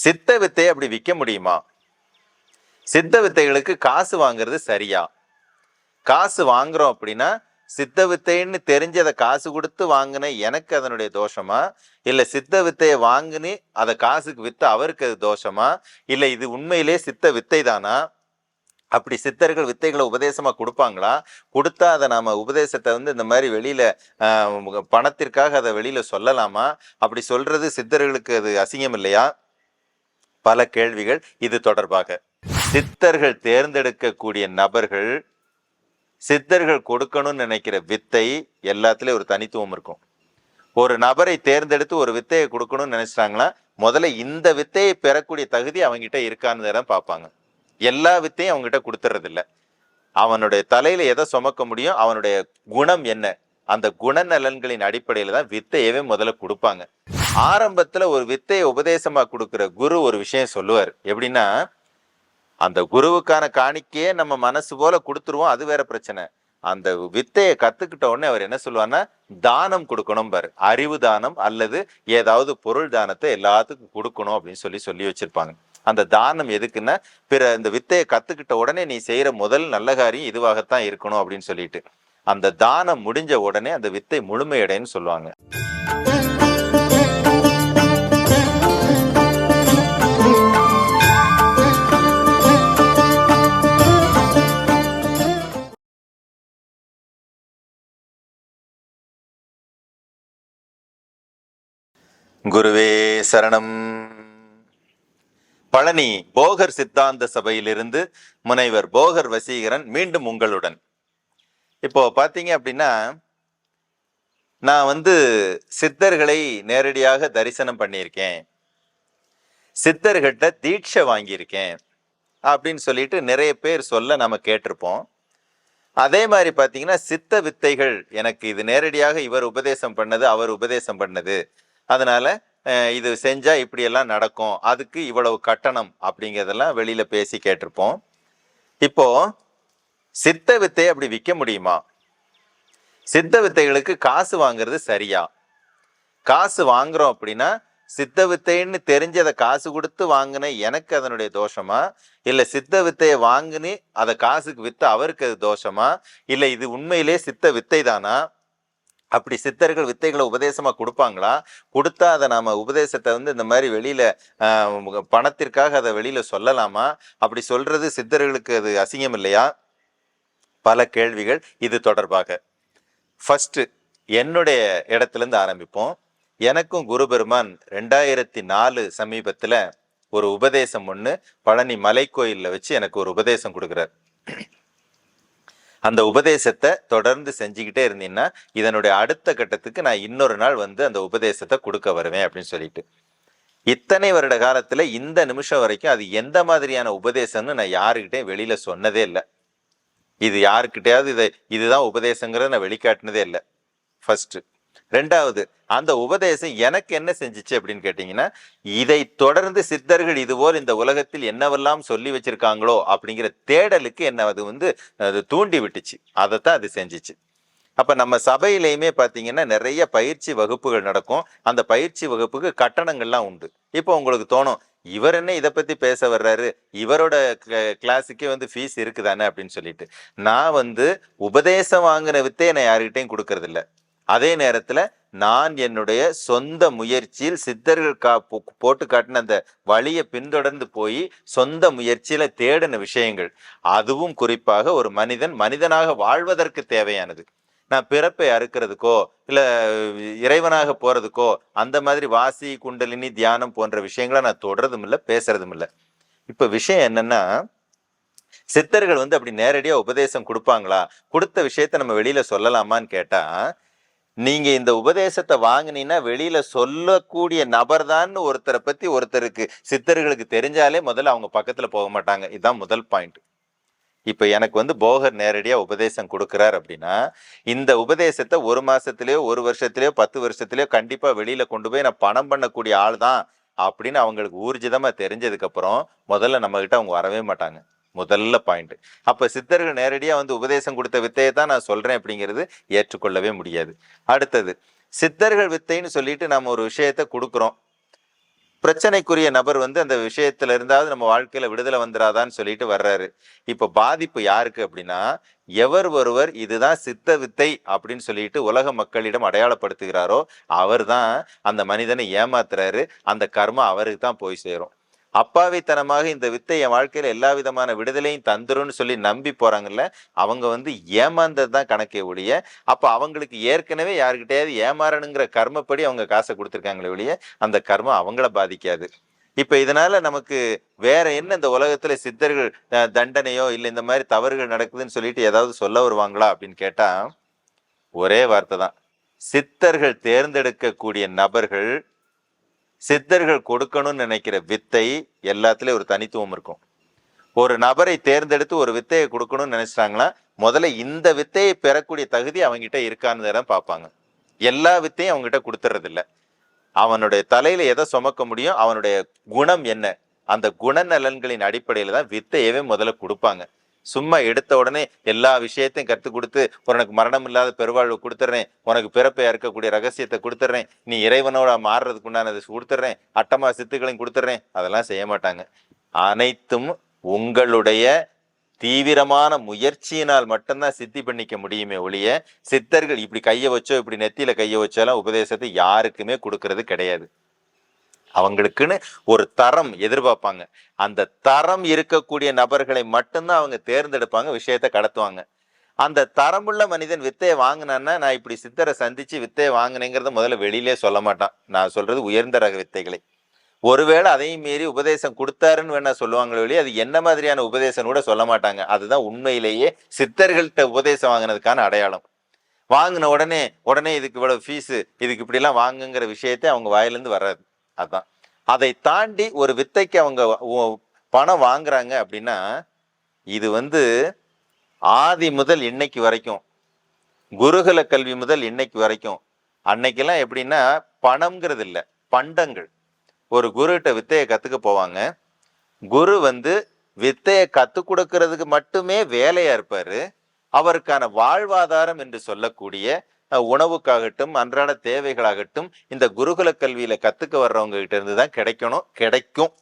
சித்த வித்தையை அப்படி விற்க முடியுமா? சித்த வித்தைகளுக்கு காசு வாங்குறது சரியா? காசு வாங்குறோம் அப்படின்னா சித்த வித்தைன்னு தெரிஞ்சதை காசு கொடுத்து வாங்கின எனக்கு அதனுடைய தோஷமா? இல்லை சித்த வித்தையை வாங்கினி அதை காசுக்கு வித்து அவருக்கு அது தோஷமா? இல்லை இது உண்மையிலே சித்த வித்தை தானா? அப்படி சித்தர்கள் வித்தைகளை உபதேசமாக கொடுப்பாங்களா? கொடுத்தா அதை நாம் உபதேசத்தை வந்து இந்த மாதிரி வெளியில் பணத்திற்காக அதை வெளியில் சொல்லலாமா? அப்படி சொல்கிறது சித்தர்களுக்கு அது அசிங்கம் இல்லையா? பல கேள்விகள் இது தொடர்பாக. சித்தர்கள் தேர்ந்தெடுக்கக்கூடிய நபர்கள் சித்தர்கள் கொடுக்கணும்னு நினைக்கிற வித்தை எல்லாத்துலேயும் ஒரு தனித்துவம் இருக்கும். ஒரு நபரை தேர்ந்தெடுத்து ஒரு வித்தையை கொடுக்கணும்னு நினைச்சிட்டாங்கன்னா முதல்ல இந்த வித்தையை பெறக்கூடிய தகுதி அவங்ககிட்ட இருக்கான்னு தான் பார்ப்பாங்க. எல்லா வித்தையும் அவங்ககிட்ட கொடுத்துறதில்ல. அவனுடைய தலையில எதை சுமக்க முடியும் அவனுடைய குணம் என்ன அந்த குணநலன்களின் அடிப்படையில் தான் வித்தையவே முதல்ல கொடுப்பாங்க. ஆரம்பத்துல ஒரு வித்தையை உபதேசமா கொடுக்கிற குரு ஒரு விஷயம் சொல்லுவார். எப்படின்னா அந்த குருவுக்கான காணிக்கையே நம்ம மனசு போல கொடுத்துருவோம் அது வேற பிரச்சனை. அந்த வித்தையை கத்துக்கிட்ட உடனே அவர் என்ன சொல்லுவார்னா தானம் கொடுக்கணும் பாரு. அறிவு தானம் அல்லது ஏதாவது பொருள் தானத்தை எல்லாத்துக்கும் கொடுக்கணும் அப்படின்னு சொல்லி சொல்லி வச்சிருப்பாங்க. அந்த தானம் எதுக்குன்னா பிற இந்த வித்தையை கத்துக்கிட்ட உடனே நீ செய்யற முதல் நல்ல காரியம் இதுவாகத்தான் இருக்கணும் அப்படின்னு சொல்லிட்டு. அந்த தானம் முடிஞ்ச உடனே அந்த வித்தை முழுமையடைன்னு சொல்லுவாங்க. குருவே சரணம். பழனி போகர் சித்தாந்த சபையிலிருந்து முனைவர் போகர் வசீகரன் மீண்டும் உங்களுடன். இப்போ பார்த்தீங்க அப்படின்னா நான் வந்து சித்தர்களை நேரடியாக தரிசனம் பண்ணியிருக்கேன். சித்தர்கிட்ட தீட்சை வாங்கியிருக்கேன் அப்படின்னு சொல்லிட்டு நிறைய பேர் சொல்ல நம்ம கேட்டிருப்போம். அதே மாதிரி பார்த்தீங்கன்னா சித்த வித்தைகள் எனக்கு இது நேரடியாக இவர் உபதேசம் பண்ணது அவர் உபதேசம் பண்ணது. அதனால் இது செஞ்சால் இப்படியெல்லாம் நடக்கும். அதுக்கு இவ்வளவு கட்டணம் அப்படிங்கிறதெல்லாம் வெளியில் பேசி கேட்டிருப்போம். இப்போது சித்த வித்தை அப்படி விற்க முடியுமா? சித்த வித்தைகளுக்கு காசு வாங்குறது சரியா? காசு வாங்குறோம் அப்படின்னா சித்த வித்தைன்னு தெரிஞ்சதை காசு கொடுத்து வாங்கின எனக்கு அதனுடைய தோஷமா? இல்லை சித்த வித்தையை வாங்கினி அதை காசுக்கு விற்று அவருக்கு அது தோஷமா? இல்லை இது உண்மையிலே சித்த வித்தை தானா அப்படி சித்தர்கள் வித்தைகளை உபதேசமாக கொடுப்பாங்களா? கொடுத்தா அதை நாம் உபதேசத்தை வந்து இந்த மாதிரி வெளியில் பணத்திற்காக அதை வெளியில் சொல்லலாமா? அப்படி சொல்கிறது சித்தர்களுக்கு அது அசிங்கம் இல்லையா? பல கேள்விகள் இது தொடர்பாக. ஃபஸ்ட்டு என்னுடைய இடத்துலேருந்து ஆரம்பிப்போம். எனக்கும் குரு பெருமான் ரெண்டாயிரத்தி நாலு சமீபத்தில் ஒரு உபதேசம் ஒன்று பழனி மலைக்கோயில்ல வச்சு எனக்கு ஒரு உபதேசம் கொடுக்குறார். அந்த உபதேசத்தை தொடர்ந்து செஞ்சுக்கிட்டே இருந்தீங்கன்னா இதனுடைய அடுத்த கட்டத்துக்கு நான் இன்னொரு நாள் வந்து அந்த உபதேசத்தை கொடுக்க வருவேன் அப்படின்னு சொல்லிட்டு. இத்தனை வருட காலத்தில் இந்த நிமிஷம் வரைக்கும் அது எந்த மாதிரியான உபதேசம்னு நான் யாருக்கிட்டே வெளியில் சொன்னதே இல்லை. இது யாருக்கிட்டையாவது இதை இதுதான் உபதேசங்கிறத நான் வெளிக்காட்டினதே இல்லை. ஃபஸ்ட்டு ரெண்டாவது அந்த உபதேசம் எனக்கு என்ன செஞ்சிச்சு அப்படின்னு கேட்டிங்கன்னா இதை தொடர்ந்து சித்தர்கள் இதுபோல் இந்த உலகத்தில் என்னவெல்லாம் சொல்லி வச்சிருக்காங்களோ அப்படிங்கிற தேடலுக்கு என்ன அது வந்து அது தூண்டி விட்டுச்சு. அதைத்தான் அது செஞ்சுச்சு. அப்போ நம்ம சபையிலையுமே பார்த்தீங்கன்னா நிறைய பயிற்சி வகுப்புகள் நடக்கும். அந்த பயிற்சி வகுப்புக்கு கட்டணங்கள்லாம் உண்டு. இப்போ உங்களுக்கு தோணும் இவர் என்ன இதை பற்றி பேச வர்றாரு? இவரோட கிளாஸுக்கே வந்து ஃபீஸ் இருக்குதானே அப்படின்னு சொல்லிட்டு. நான் வந்து உபதேசம் வாங்கின வித்தே நான் யாருக்கிட்டையும் கொடுக்கறதில்ல. அதே நேரத்துல நான் என்னுடைய சொந்த முயற்சியில் சித்தர்கள் கா போட்டு காட்டின அந்த வழியை பின்தொடர்ந்து போய் சொந்த முயற்சியில தேடின விஷயங்கள். அதுவும் குறிப்பாக ஒரு மனிதன் மனிதனாக வாழ்வதற்கு தேவையானது. நான் பிறப்பை அறுக்கிறதுக்கோ இல்ல இறைவனாக போறதுக்கோ அந்த மாதிரி வாசி குண்டலினி தியானம் போன்ற விஷயங்களை நான் தொடறதும் இல்லை பேசுறதும் இல்லை இப்ப விஷயம் என்னன்னா சித்தர்கள் வந்து அப்படி நேரடியா உபதேசம் கொடுப்பாங்களா? கொடுத்த விஷயத்த நம்ம வெளியில சொல்லலாமான்னு கேட்டா நீங்க இந்த உபதேசத்தை வாங்கினீங்கன்னா வெளியில சொல்லக்கூடிய நபர் தான் ஒருத்தரை பத்தி ஒருத்தருக்கு சித்தர்களுக்கு தெரிஞ்சாலே முதல்ல அவங்க பக்கத்துல போக மாட்டாங்க. இதுதான் முதல் பாயிண்ட். இப்போ எனக்கு வந்து போகர் நேரடியாக உபதேசம் கொடுக்குறார் அப்படின்னா இந்த உபதேசத்தை ஒரு மாதத்துலேயோ ஒரு வருஷத்துலேயோ பத்து வருஷத்துலேயோ கண்டிப்பாக வெளியில் கொண்டு போய் நான் பணம் பண்ணக்கூடிய ஆள் தான் அப்படின்னு அவங்களுக்கு ஊர்ஜிதமாக தெரிஞ்சதுக்கப்புறம் முதல்ல நம்மக்கிட்ட அவங்க வரவே மாட்டாங்க. முதல்ல பாயிண்ட் அப்போ சித்தர்கள் நேரடியாக வந்து உபதேசம் கொடுத்த வித்தையை தான் நான் சொல்கிறேன் அப்படிங்கிறது ஏற்றுக்கொள்ளவே முடியாது. அடுத்தது சித்தர்கள் வித்தைன்னு சொல்லிட்டு நம்ம ஒரு விஷயத்தை கொடுக்குறோம். பிரச்சனைக்குரிய நபர் வந்து அந்த விஷயத்துல இருந்தாவது நம்ம வாழ்க்கையில விடுதலை வந்துடாதான்னு சொல்லிட்டு வர்றாரு. இப்போ பாதிப்பு யாருக்கு அப்படின்னா எவர் ஒருவர் இதுதான் சித்த வித்தை அப்படின்னு சொல்லிட்டு உலக மக்களிடம் அடையாளப்படுத்துகிறாரோ அவர் தான் அந்த மனிதனை ஏமாத்துறாரு. அந்த கர்மம் அவருக்கு தான் போய் சேரும். அப்பாவித்தனமாக இந்த வித்தை என் வாழ்க்கையில் எல்லா விதமான விடுதலையும் தந்துரும்னு சொல்லி நம்பி போகிறாங்கல்ல அவங்க வந்து ஏமாந்தது தான் கணக்கே ஒழிய அப்போ அவங்களுக்கு ஏற்கனவே யாருக்கிட்டையாவது ஏமாறணுங்கிற கர்மப்படி அவங்க காசை கொடுத்துருக்காங்களே ஒழிய அந்த கர்மம் அவங்கள பாதிக்காது. இப்போ இதனால நமக்கு வேற என்ன இந்த உலகத்துல சித்தர்கள் தண்டனையோ இல்லை இந்த மாதிரி தவறுகள் நடக்குதுன்னு சொல்லிட்டு ஏதாவது சொல்ல வருவாங்களா அப்படின்னு கேட்டா ஒரே வார்த்தை தான். சித்தர்கள் தேர்ந்தெடுக்கக்கூடிய நபர்கள் சித்தர்கள் கொடுக்கணும்னு நினைக்கிற வித்தை எல்லாத்துலேயும் ஒரு தனித்துவம் இருக்கும். ஒரு நபரை தேர்ந்தெடுத்து ஒரு வித்தையை கொடுக்கணும்னு நினைச்சிட்டாங்கன்னா முதல்ல இந்த வித்தையை பெறக்கூடிய தகுதி அவங்ககிட்ட இருக்கான்னு தான் பார்ப்பாங்க. எல்லா வித்தையும் அவங்ககிட்ட கொடுத்துறதில்ல. அவனுடைய தலையில எதை சுமக்க முடியும் அவனுடைய குணம் என்ன அந்த குணநலன்களின் அடிப்படையில் தான் வித்தையவே முதல்ல கொடுப்பாங்க. சும்மா எடுத்த உடனே எல்லா விஷயத்தையும் கற்றுக் கொடுத்து உனக்கு மரணம் இல்லாத பெருவாழ்வு கொடுத்துட்றேன் உனக்கு பிறப்பை இருக்கக்கூடிய ரகசியத்தை கொடுத்துட்றேன் நீ இறைவனோட மாறுறதுக்கு உண்டானதை கொடுத்துட்றேன் அட்டமா சித்துக்களையும் கொடுத்துட்றேன் அதெல்லாம் செய்ய மாட்டாங்க. அனைத்தும் உங்களுடைய தீவிரமான முயற்சியினால் மட்டும்தான் சித்தி பண்ணிக்க முடியுமே ஒழிய சித்தர்கள் இப்படி கையை வச்சோ இப்படி நெத்தியில கையை வச்சோலாம் உபதேசத்தை யாருக்குமே கொடுக்கறது கிடையாது. அவங்களுக்குன்னு ஒரு தரம் எதிர்பார்ப்பாங்க. அந்த தரம் இருக்கக்கூடிய நபர்களை மட்டும்தான் அவங்க தேர்ந்தெடுப்பாங்க விஷயத்தை கடத்துவாங்க. அந்த தரமுள்ள மனிதன் வித்தையை வாங்கினான்னா நான் இப்படி சித்தரை சந்திச்சு வித்தையை வாங்கினேங்கிறத முதல்ல வெளியிலே சொல்ல மாட்டான். நான் சொல்றது உயர்ந்த ரக வித்தைகளை. ஒருவேளை அதையும் மீறி உபதேசம் கொடுத்தாருன்னு வேணா சொல்லுவாங்களே ஒழிய அது என்ன மாதிரியான உபதேசம் கூட சொல்ல மாட்டாங்க. அதுதான் உண்மையிலேயே சித்தர்கள்ட்ட உபதேசம் வாங்கினதுக்கான அடையாளம். வாங்கின உடனே உடனே இதுக்கு இவ்வளவு ஃபீஸு இதுக்கு இப்படிலாம் வாங்குங்கிற விஷயத்தை அவங்க வாயிலிருந்து வராது. அதான். அதை தாண்டி ஒரு வித்தைக்கு அவங்க பணம் வாங்குறாங்க அப்படின்னா இது வந்து ஆதி முதல் இன்னைக்கு வரைக்கும் குருகுல கல்வி முதல் இன்னைக்கு வரைக்கும் அன்னைக்கெல்லாம் எப்படின்னா பணம்ங்கிறது இல்லை பண்டங்கள். ஒரு குருகிட்ட வித்தையை கத்துக்க போவாங்க. குரு வந்து வித்தையை கத்துக் கொடுக்கறதுக்கு மட்டுமே வேலையாக இருப்பாரு. அவருக்கான வாழ்வாதாரம் என்று சொல்லக்கூடிய உணவுக்காகட்டும் அன்றாட தேவைகளாகட்டும் இந்த குருகுல கல்வியில் கற்றுக்க வர்றவங்க கிட்ட இருந்து தான் கிடைக்கணும் கிடைக்கும்.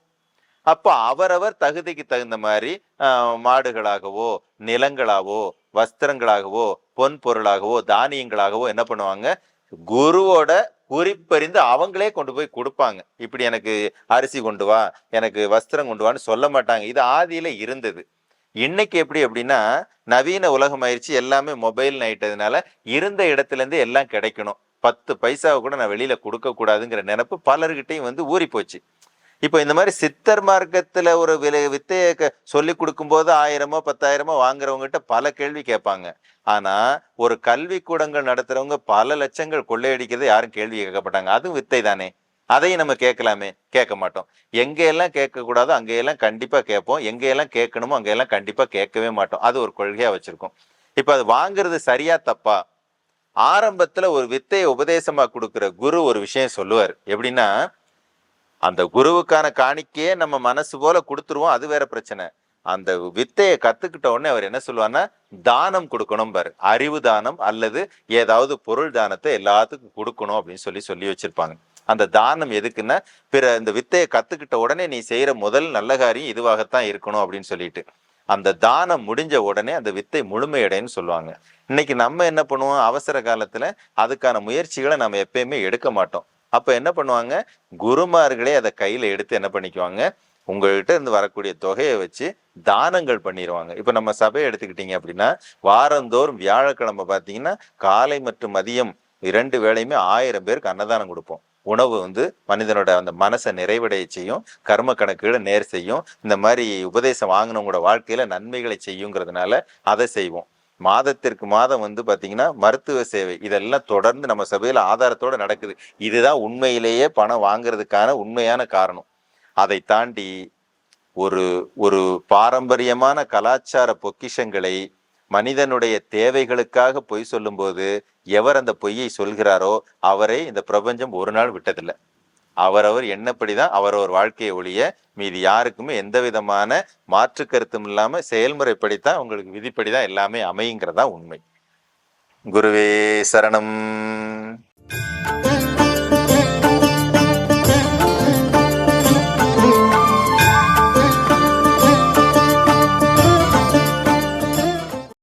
அப்போ அவரவர் தகுதிக்கு தகுந்த மாதிரி மாடுகளாகவோ நிலங்களாகவோ வஸ்திரங்களாகவோ பொன் பொருளாகவோ தானியங்களாகவோ என்ன பண்ணுவாங்க? குருவோட குறிப்பறிந்து அவங்களே கொண்டு போய் கொடுப்பாங்க. இப்படி எனக்கு அரிசி கொண்டு வா எனக்கு வஸ்திரம் கொண்டு வான்னு சொல்ல மாட்டாங்க. இது ஆதியில இருந்தது. இன்னைக்கு எப்படி அப்படின்னா நவீன உலகம் ஆயிடுச்சு எல்லாமே மொபைல் ஆயிட்டதுனால இருந்த இடத்துலேருந்து எல்லாம் கிடைக்கணும். பத்து பைசாவை கூட நான் வெளியில் கொடுக்கக்கூடாதுங்கிற நினப்பு நினைப்பு பலர்கிட்டையும் வந்து ஊறி போச்சு இப்போ இந்த மாதிரி சித்தர் மார்க்கத்தில் ஒரு விலை வித்தையை சொல்லி கொடுக்கும்போது ஆயிரமோ பத்தாயிரமோ வாங்குறவங்ககிட்ட பல கேள்வி கேட்பாங்க. ஆனால் ஒரு கல்வி கூடங்கள் பல லட்சங்கள் கொள்ளையடிக்கிறது யாரும் கேள்வி கேட்கப்பட்டாங்க. அதுவும் வித்தை தானே அதையும் நம்ம கேட்கலாமே கேட்க மாட்டோம். எங்கெல்லாம் கேட்கக்கூடாதோ அங்கேயெல்லாம் கண்டிப்பாக கேட்போம். எங்கேயெல்லாம் கேட்கணுமோ அங்கேயெல்லாம் கண்டிப்பாக கேட்கவே மாட்டோம். அது ஒரு கொள்கையாக வச்சுருக்கோம். இப்போ அது வாங்குறது சரியா தப்பா? ஆரம்பத்தில் ஒரு வித்தையை உபதேசமாக கொடுக்குற குரு ஒரு விஷயம் சொல்லுவார். எப்படின்னா அந்த குருவுக்கான காணிக்கையே நம்ம மனசு போல கொடுத்துருவோம் அது வேற பிரச்சனை. அந்த வித்தையை கத்துக்கிட்ட உடனே அவர் என்ன சொல்லுவார்னா தானம் கொடுக்கணும் பாரு. அறிவு தானம் அல்லது ஏதாவது பொருள் தானத்தை எல்லாத்துக்கும் கொடுக்கணும் அப்படின்னு சொல்லி சொல்லி வச்சிருப்பாங்க. அந்த தானம் எதுக்குன்னா பிற இந்த வித்தையை கத்துக்கிட்ட உடனே நீ செய்கிற முதல் நல்ல காரியம் இதுவாகத்தான் இருக்கணும் அப்படின்னு சொல்லிட்டு. அந்த தானம் முடிஞ்ச உடனே அந்த வித்தை முழுமையடைன்னு சொல்லுவாங்க. இன்னைக்கு நம்ம என்ன பண்ணுவோம்? அவசர காலத்துல அதுக்கான முயற்சிகளை நம்ம எப்பயுமே எடுக்க மாட்டோம். அப்ப என்ன பண்ணுவாங்க? குருமார்களே அதை கையில எடுத்து என்ன பண்ணிக்குவாங்க? உங்கள்கிட்ட இருந்து வரக்கூடிய தொகையை வச்சு தானங்கள் பண்ணிடுவாங்க இப்போ நம்ம சபையை எடுத்துக்கிட்டீங்க அப்படின்னா வாரந்தோறும் வியாழக்கிழமை பார்த்தீங்கன்னா காலை மற்றும் மதியம் இரண்டு வேளையுமே ஆயிரம் பேருக்கு அன்னதானம் கொடுப்போம். உணவு வந்து மனிதனோட அந்த மனசை நிறைவடைய செய்யும் கர்ம கணக்குகளை நேர் செய்யும் இந்த மாதிரி உபதேசம் வாங்கினவங்களோட வாழ்க்கையில நன்மைகளை செய்யுங்கிறதுனால அதை செய்வோம். மாதத்திற்கு மாதம் வந்து பார்த்தீங்கன்னா மருத்துவ சேவை இதெல்லாம் தொடர்ந்து நம்ம சபையில் ஆதாரத்தோடு நடக்குது. இதுதான் உண்மையிலேயே பணம் வாங்குறதுக்கான உண்மையான காரணம். அதை தாண்டி ஒரு ஒரு பாரம்பரியமான கலாச்சார பொக்கிஷங்களை மனிதனுடைய தேவைகளுக்காக பொய் சொல்லும்போது எவர் அந்த பொய்யை சொல்கிறாரோ அவரை இந்த பிரபஞ்சம் ஒரு நாள் விட்டதில்லை. அவரவர் என்னப்படி தான் அவரவர் வாழ்க்கையை ஒழிய மீதி யாருக்குமே எந்த விதமான மாற்று கருத்தும் இல்லாமல் செயல்முறைப்படித்தான் உங்களுக்கு விதிப்படிதான் எல்லாமே அமையுங்கிறதா உண்மை. குருவே சரணம்.